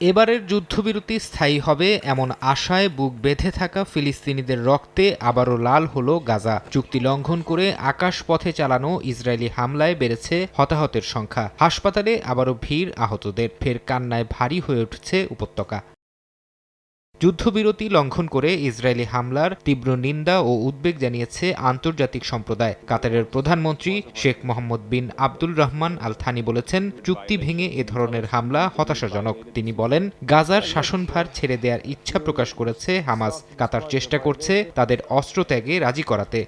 এবারের যুদ্ধবিরতি স্থায়ী হবে এমন আশায় বুক বেঁধে থাকা ফিলিস্তিনিদের রক্তে আবারও লাল হলো গাজা। চুক্তি লঙ্ঘন করে আকাশ পথে চালানো ইসরায়েলি হামলায় বেড়েছে হতাহতের সংখ্যা। হাসপাতালে আবারও ভিড় আহতদের। ফের কান্নায় ভারী হয়ে উঠছে উপত্যকা। যুদ্ধবিরতি লঙ্ঘন করে ইসরায়েলি হামলার তীব্র নিন্দা ও উদ্বেগ জানিয়েছে আন্তর্জাতিক সম্প্রদায়। কাতারের প্রধানমন্ত্রী Sheikh Mohammed bin Abdul Rahman Al Thani বলেছেন, চুক্তি ভেঙে এ ধরনের হামলা হতাশাজনক। তিনি বলেন, গাজার শাসনভার ছেড়ে দেওয়ার ইচ্ছা প্রকাশ করেছে হামাস। কাতার চেষ্টা করছে তাদের অস্ত্র ত্যাগে রাজি করাতে।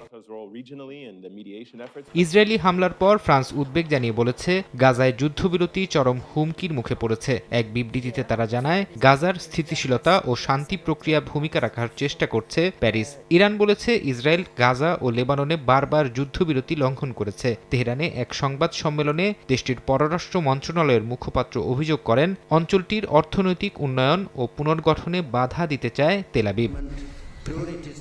ইসরায়েলি হামলার পর ফ্রান্স উদ্বেগ জানিয়ে বলেছে, গাজায় যুদ্ধবিরতি চরম হুমকির মুখে পড়েছে। এক বিবৃতিতে তারা জানায়, গাজার স্থিতিশীলতা ও শান্তি প্রক্রিয়া ভূমিকা রাখার চেষ্টা করছে প্যারিস। ইরান বলেছে, ইসরায়েল গাজা ও লেবাননে বারবার যুদ্ধবিরতি লঙ্ঘন করেছে। তেহরানে এক সংবাদ সম্মেলনে দেশটির পররাষ্ট্র মন্ত্রণালয়ের মুখপাত্র অভিযোগ করেন, অঞ্চলটির অর্থনৈতিক উন্নয়ন ও পুনর্গঠনে বাধা দিতে চায় তেলাবিব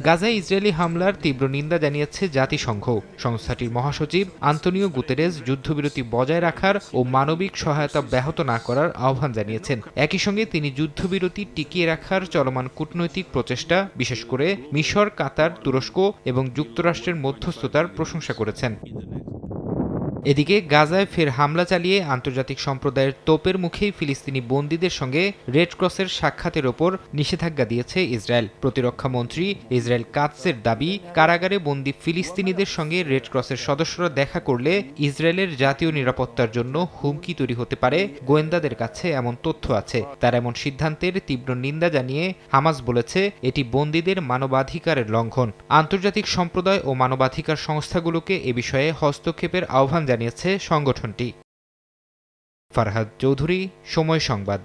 গাজায় ইসরায়েলি হামলার তীব্র নিন্দা জানিয়েছে জাতিসংঘ। সংস্থাটির মহাসচিব আন্তনিও গুতেরেস যুদ্ধবিরতি বজায় রাখার ও মানবিক সহায়তা ব্যাহত না করার আহ্বান জানিয়েছেন। একই সঙ্গে তিনি যুদ্ধবিরতি টিকিয়ে রাখার চলমান কূটনৈতিক প্রচেষ্টা, বিশেষ করে মিশর, কাতার, তুরস্ক এবং যুক্তরাষ্ট্রের মধ্যস্থতার প্রশংসা করেছেন। এদিকে গাজায় ফের হামলা চালিয়ে আন্তর্জাতিক সম্প্রদায়ের তোপের মুখেই ফিলিস্তিনি বন্দীদের সঙ্গে রেড ক্রসের সাক্ষাতের ওপর নিষেধাজ্ঞা দিয়েছে ইসরায়েল। প্রতিরক্ষা মন্ত্রী ইসরায়েল কাৎসের দাবি, কারাগারে বন্দী ফিলিস্তিনিদের সঙ্গে রেড ক্রসের সদস্যরা দেখা করলে ইসরায়েলের জাতীয় নিরাপত্তার জন্য হুমকি তৈরি হতে পারে, গোয়েন্দাদের কাছে এমন তথ্য আছে। তার এমন সিদ্ধান্তের তীব্র নিন্দা জানিয়ে হামাস বলেছে, এটি বন্দীদের মানবাধিকারের লঙ্ঘন। আন্তর্জাতিক সম্প্রদায় ও মানবাধিকার সংস্থাগুলোকে এ বিষয়ে হস্তক্ষেপের আহ্বান জানিয়েছে সংগঠনটি। ফারহাদ চৌধুরী সময় সংবাদ।